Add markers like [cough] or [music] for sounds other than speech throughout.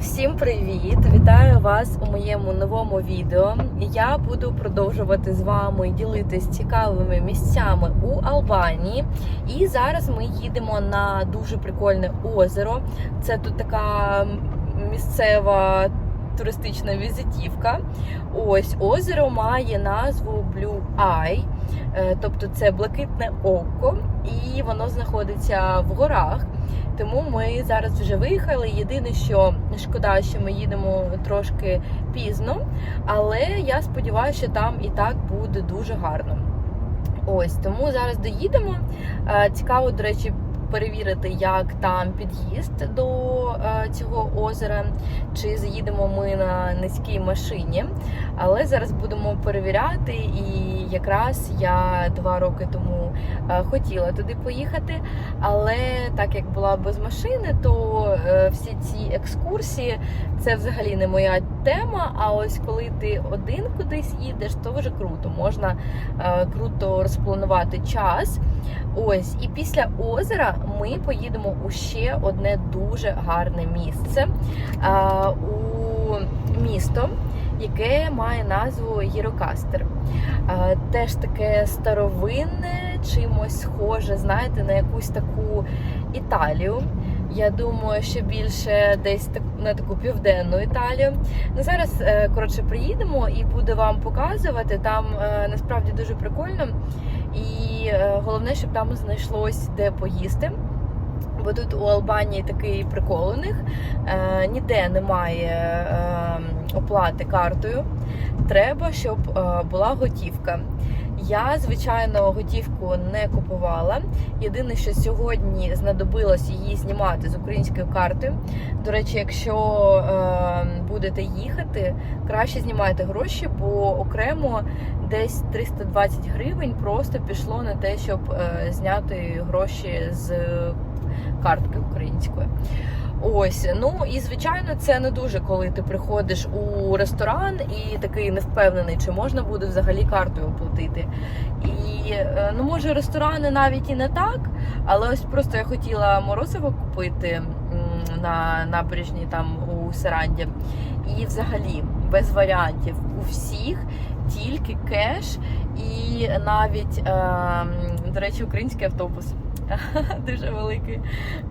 Всім привіт! Вітаю вас у моєму новому відео. Я буду продовжувати з вами ділитись цікавими місцями у Албанії. І зараз ми їдемо на дуже прикольне озеро. Це тут така місцева туристична візитівка. Ось озеро має назву Blue Eye, е, тобто це блакитне око, і воно знаходиться в горах. Тому ми зараз вже виїхали. Єдине, що шкода, що ми їдемо трошки пізно, але я сподіваюся, що там і так буде дуже гарно. Ось тому зараз доїдемо. Е, Цікаво, до речі, перевірити, як там під'їзд до е, цього озера, чи заїдемо ми на низькій машині. Але зараз будемо перевіряти, і якраз я два роки тому е, хотіла туди поїхати. Але так як була без машини, то е, всі ці екскурсії це взагалі не моя тема. А ось коли ти один кудись їдеш, то вже круто. Можна е, круто розпланувати час. Ось, і після озера ми поїдемо у ще одне дуже гарне місце у місто, яке має назву Єрокастер. Теж таке старовинне, чимось схоже, знаєте, на якусь таку Італію. Я думаю, що більше десь на таку південну Італію. Ну зараз е, коротше приїдемо і буду вам показувати. Там е, насправді дуже прикольно. І е, головне, щоб там знайшлось де поїсти. Бо тут у Албанії такий прикол у них. Ніде немає е, оплати картою. Треба, щоб е, була готівка. Я, звичайно, готівку не купувала. Єдине, що сьогодні знадобилось її знімати з українською картою. До речі, якщо е, будете їхати, краще знімайте гроші, бо окремо десь 320 гривень просто пішло на те, щоб е, зняти гроші з картки української. Ось, ну і звичайно, це не дуже, коли ти приходиш у ресторан і такий невпевнений, чи можна буде взагалі картою оплатити. І е, ну, може, ресторани навіть і не так, але ось просто я хотіла морозиво купити на набережні там у Саранді. І взагалі без варіантів у всіх тільки кеш, і навіть, е, до речі, український автобус. [laughs] Дуже великий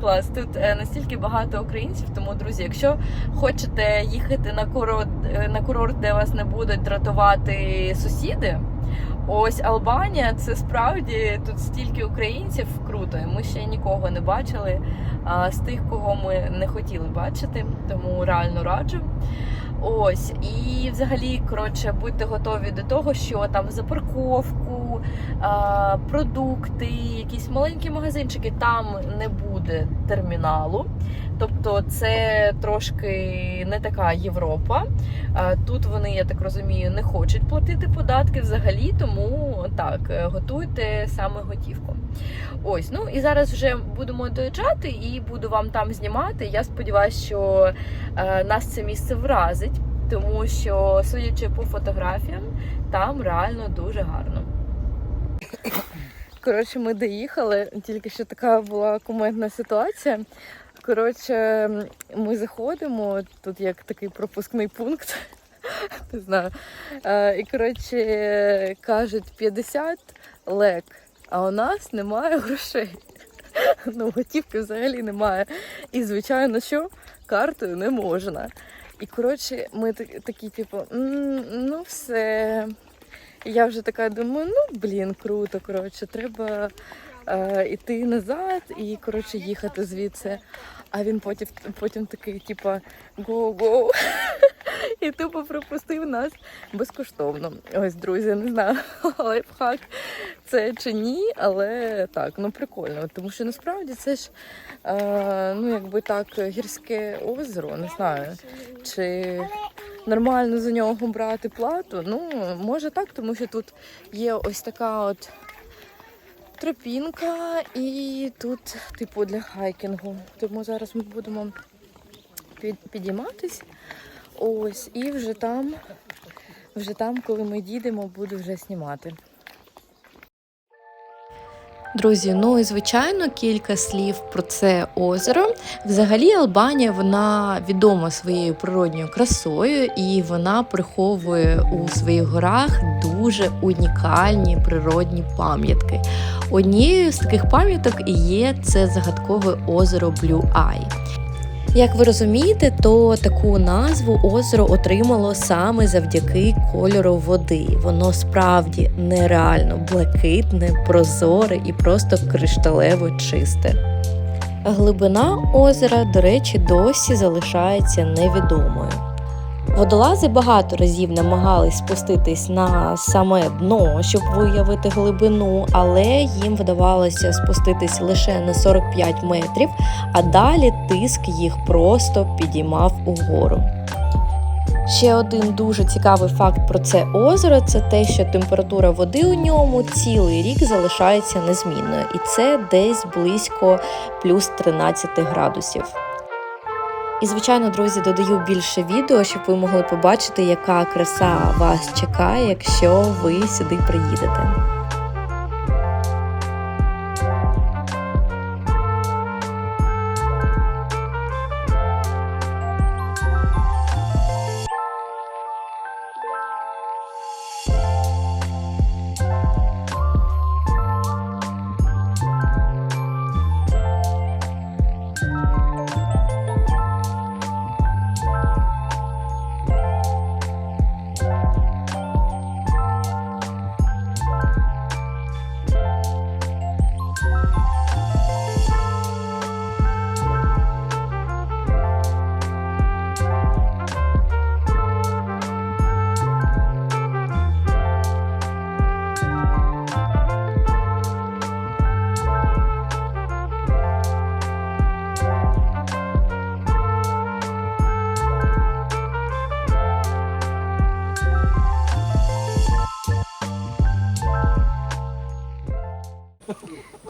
клас. Тут е, настільки багато українців. Тому, друзі, якщо хочете їхати на курорт, е, на курорт, де вас не будуть дратувати сусіди. Ось Албанія, це справді тут стільки українців круто. Ми ще нікого не бачили а, з тих, кого ми не хотіли бачити, тому реально раджу. Ось, і взагалі, коротше, будьте готові до того, що там за парковку, продукти, якісь маленькі магазинчики, там не буде терміналу. Тобто це трошки не така Європа. Тут вони, я так розумію, не хочуть платити податки взагалі, тому так, е, готуйте саме готівку. Ось, ну і зараз вже будемо доїжджати і буду вам там знімати. Я сподіваюся, що е, нас це місце вразить, тому що, судячи по фотографіям, там реально дуже гарно. Коротше, ми доїхали, тільки що така була кумедна ситуація. Коротше, ми заходимо, тут як такий пропускний пункт. [laughs] Не знаю. Е, І коротше кажуть 50 лек, а у нас немає грошей. [laughs] Ну, готівки взагалі немає. І, звичайно, що картою не можна. І коротше, ми такі, типу, ну все. Я вже така думаю, ну блін, круто, коротше, треба е, іти назад і коротше їхати звідси. А він потім, потім такий, типа, гоу-гоу. [laughs] І тупо пропустив нас безкоштовно. Ось, друзі, не знаю, [laughs] лайфхак це чи ні, але так, ну прикольно. Тому що насправді це ж е, ну, якби так, гірське озеро, не знаю. Чи нормально за нього брати плату? Ну, може так, тому що тут є ось така от тропінка, і тут, типу, для хайкінгу. Тому зараз ми будемо під, підійматись. Ось, і вже там, вже там, коли ми дійдемо, буду вже знімати. Друзі, ну і звичайно кілька слів про це озеро. Взагалі, Албанія вона відома своєю природньою красою, і вона приховує у своїх горах дуже унікальні природні пам'ятки. Однією з таких пам'яток і є це загадкове озеро Blue Eye. Як ви розумієте, то таку назву озеро отримало саме завдяки кольору води. Воно справді нереально блакитне, прозоре і просто кришталево чисте. Глибина озера, до речі, досі залишається невідомою. Водолази багато разів намагались спуститись на саме дно, щоб виявити глибину, але їм вдавалося спуститись лише на 45 метрів, а далі тиск їх просто підіймав угору. Ще один дуже цікавий факт про це озеро це те, що температура води у ньому цілий рік залишається незмінною, і це десь близько плюс 13 градусів. І, звичайно, друзі, додаю більше відео, щоб ви могли побачити, яка краса вас чекає, якщо ви сюди приїдете.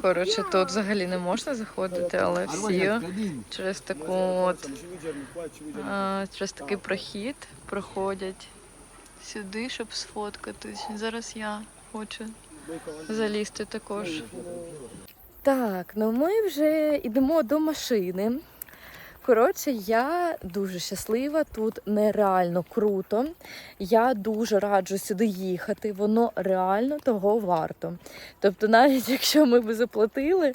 Коротше, тут взагалі не можна заходити, але всі через таку от через такий прохід проходять сюди, щоб сфоткатись. Зараз я хочу залізти також. Так, ну ми вже йдемо до машини. Коротше, я дуже щаслива, тут нереально круто. Я дуже раджу сюди їхати, воно реально того варто. Тобто, навіть [laughs] якщо ми би заплатили,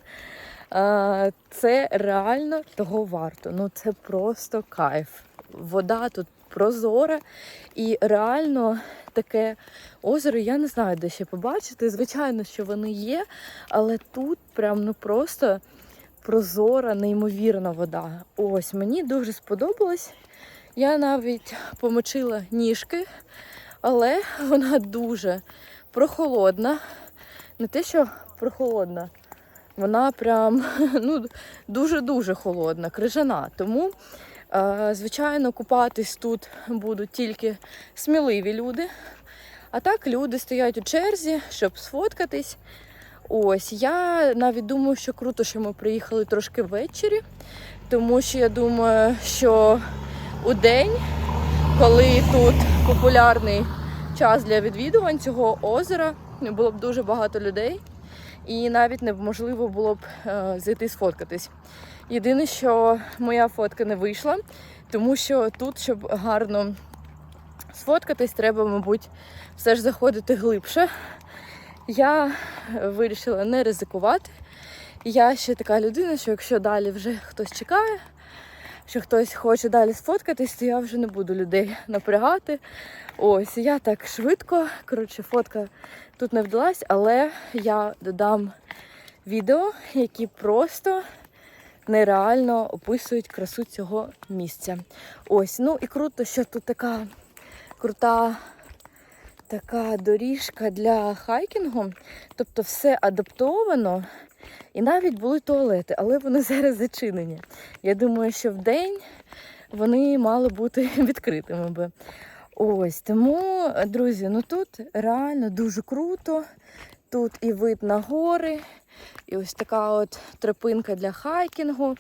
це реально того варто. Ну це просто кайф. Вода тут прозора і реально таке озеро, я не знаю, де ще побачити. Звичайно, що вони є, але тут прям ну просто прозора, неймовірна вода. Ось мені дуже сподобалось. Я навіть помочила ніжки, але вона дуже прохолодна. Не те, що прохолодна, вона прям [laughs] ну, дуже-дуже холодна, крижана. Тому, е, звичайно, купатись тут будуть тільки сміливі люди. А так люди стоять у черзі, щоб сфоткатись. Ось я навіть думаю, що круто, що ми приїхали трошки ввечері, тому що я думаю, що у день, коли тут популярний час для відвідувань цього озера, було б дуже багато людей, і навіть неможливо було б е, зайти сфоткатись. Єдине, що моя фотка не вийшла, тому що тут, щоб гарно сфоткатись, треба, мабуть, все ж заходити глибше. Я вирішила не ризикувати. Я ще така людина, що якщо далі вже хтось чекає, що хтось хоче далі сфоткатись, то я вже не буду людей напрягати. Ось, я так швидко. Коротше, фотка тут не вдалась, але я додам відео, які просто нереально описують красу цього місця. Ось, ну і круто, що тут така крута така доріжка для хайкінгу. Тобто все адаптовано. І навіть були туалети, але вони [laughs] зараз зачинені. Я думаю, що в день вони мали бути [laughs] відкритими би. Ось тому, друзі, ну тут реально дуже круто. Тут і вид на гори, і ось така от тропинка для хайкінгу.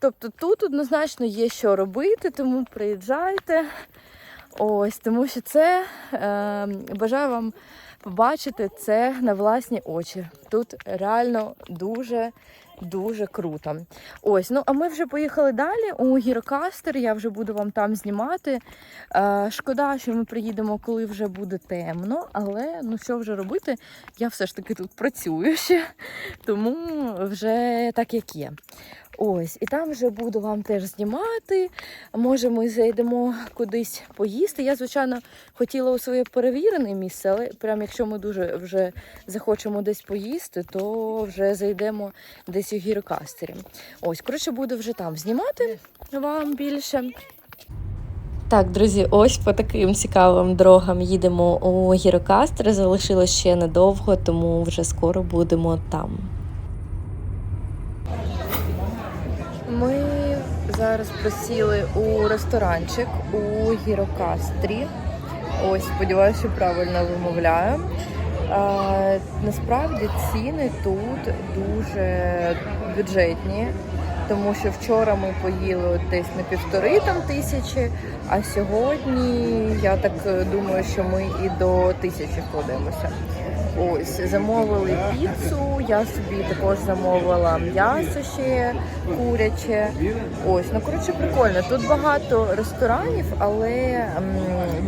Тобто тут однозначно є що робити, тому приїжджайте. Ось, тому що це е, бажаю вам побачити це на власні очі. Тут реально дуже. Дуже круто. Ось, ну а ми вже поїхали далі у Гірокастер. Я вже буду вам там знімати. Е, шкода, що ми приїдемо, коли вже буде темно, але ну що вже робити? Я все ж таки тут працюю ще, тому вже так як є. Ось, і там вже буду вам теж знімати. Може, ми зайдемо кудись поїсти. Я, звичайно, хотіла у своє перевірене місце, але прям якщо ми дуже вже захочемо десь поїсти, то вже зайдемо десь у гірокастері. Ось, коротше, буду вже там знімати вам більше. Так, друзі, ось по таким цікавим дорогам їдемо у гірокастер. Залишилось ще недовго, тому вже скоро будемо там. Ми зараз присіли у ресторанчик у Гірокастрі. Ось, сподіваюся, правильно вимовляю. А, насправді ціни тут дуже бюджетні, тому що вчора ми поїли десь на півтори там тисячі, а сьогодні я так думаю, що ми і до тисячі вкладемося. Ось замовили піцу. Я собі також замовила м'ясо ще куряче. Ось, ну коротше, прикольно. Тут багато ресторанів, але м,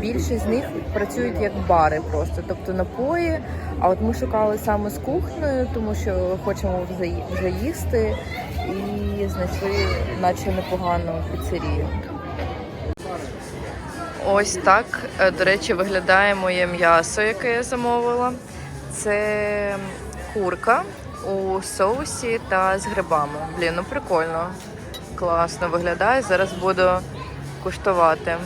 більшість з них працюють як бари просто, тобто напої. А от ми шукали саме з кухнею, тому що хочемо вже, вже їсти і знайшли, наче непогану піцерію. Ось так, е, до речі, виглядає моє м'ясо, яке я замовила. Це курка у соусі та з грибами. Блін, ну прикольно. Класно виглядає. Зараз буду куштувати.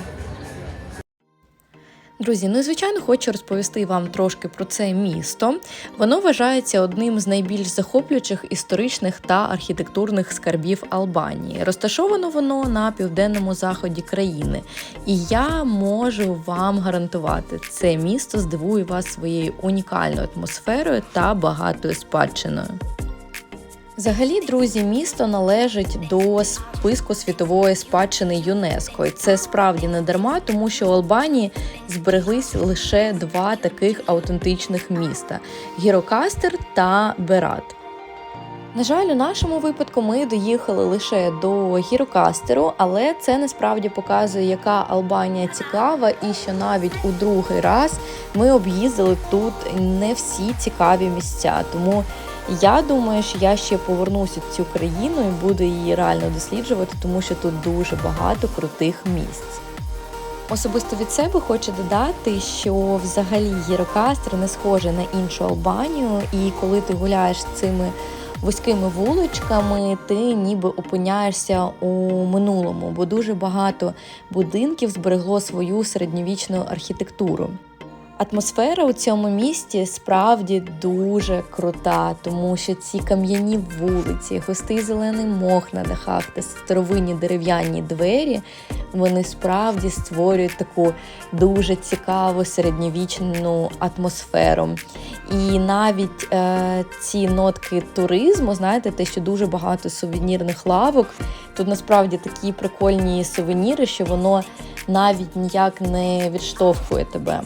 Друзі, ну і звичайно хочу розповісти вам трошки про це місто. Воно вважається одним з найбільш захоплюючих історичних та архітектурних скарбів Албанії. Розташовано воно на південному заході країни. І я можу вам гарантувати, це місто здивує вас своєю унікальною атмосферою та багатою спадщиною. Взагалі, друзі, місто належить до списку світової спадщини ЮНЕСКО. І це справді не дарма, тому що у Албанії збереглись лише два таких аутентичних міста: Гірокастер та Берат. На жаль, у нашому випадку ми доїхали лише до Гірокастеру, але це насправді показує, яка Албанія цікава, і що навіть у другий раз ми об'їздили тут не всі цікаві місця. Тому я думаю, що я ще повернуся в цю країну і буду її реально досліджувати, тому що тут дуже багато крутих місць. Особисто від себе хочу додати, що взагалі Єрокастр не схоже на іншу Албанію, і коли ти гуляєш цими вузькими вуличками, ти ніби опиняєшся у минулому, бо дуже багато будинків зберегло свою середньовічну архітектуру. Атмосфера у цьому місті справді дуже крута, тому що ці кам'яні вулиці, густий зелений мох на дахах та старовинні дерев'яні двері, вони справді створюють таку дуже цікаву середньовічну атмосферу. І навіть е, ці нотки туризму, знаєте, те, що дуже багато сувенірних лавок. Тут насправді такі прикольні сувеніри, що воно навіть ніяк не відштовхує тебе.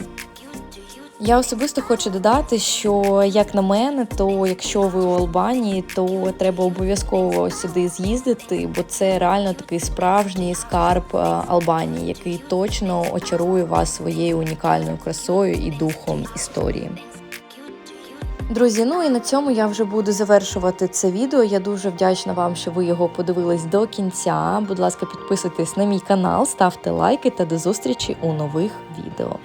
Я особисто хочу додати, що як на мене, то якщо ви у Албанії, то треба обов'язково сюди з'їздити, бо це реально такий справжній скарб е, Албанії, який точно очарує вас своєю унікальною красою і духом історії. Друзі, ну і на цьому я вже буду завершувати це відео. Я дуже вдячна вам, що ви його подивились до кінця. Будь ласка, підписуйтесь на мій канал, ставте лайки та до зустрічі у нових відео.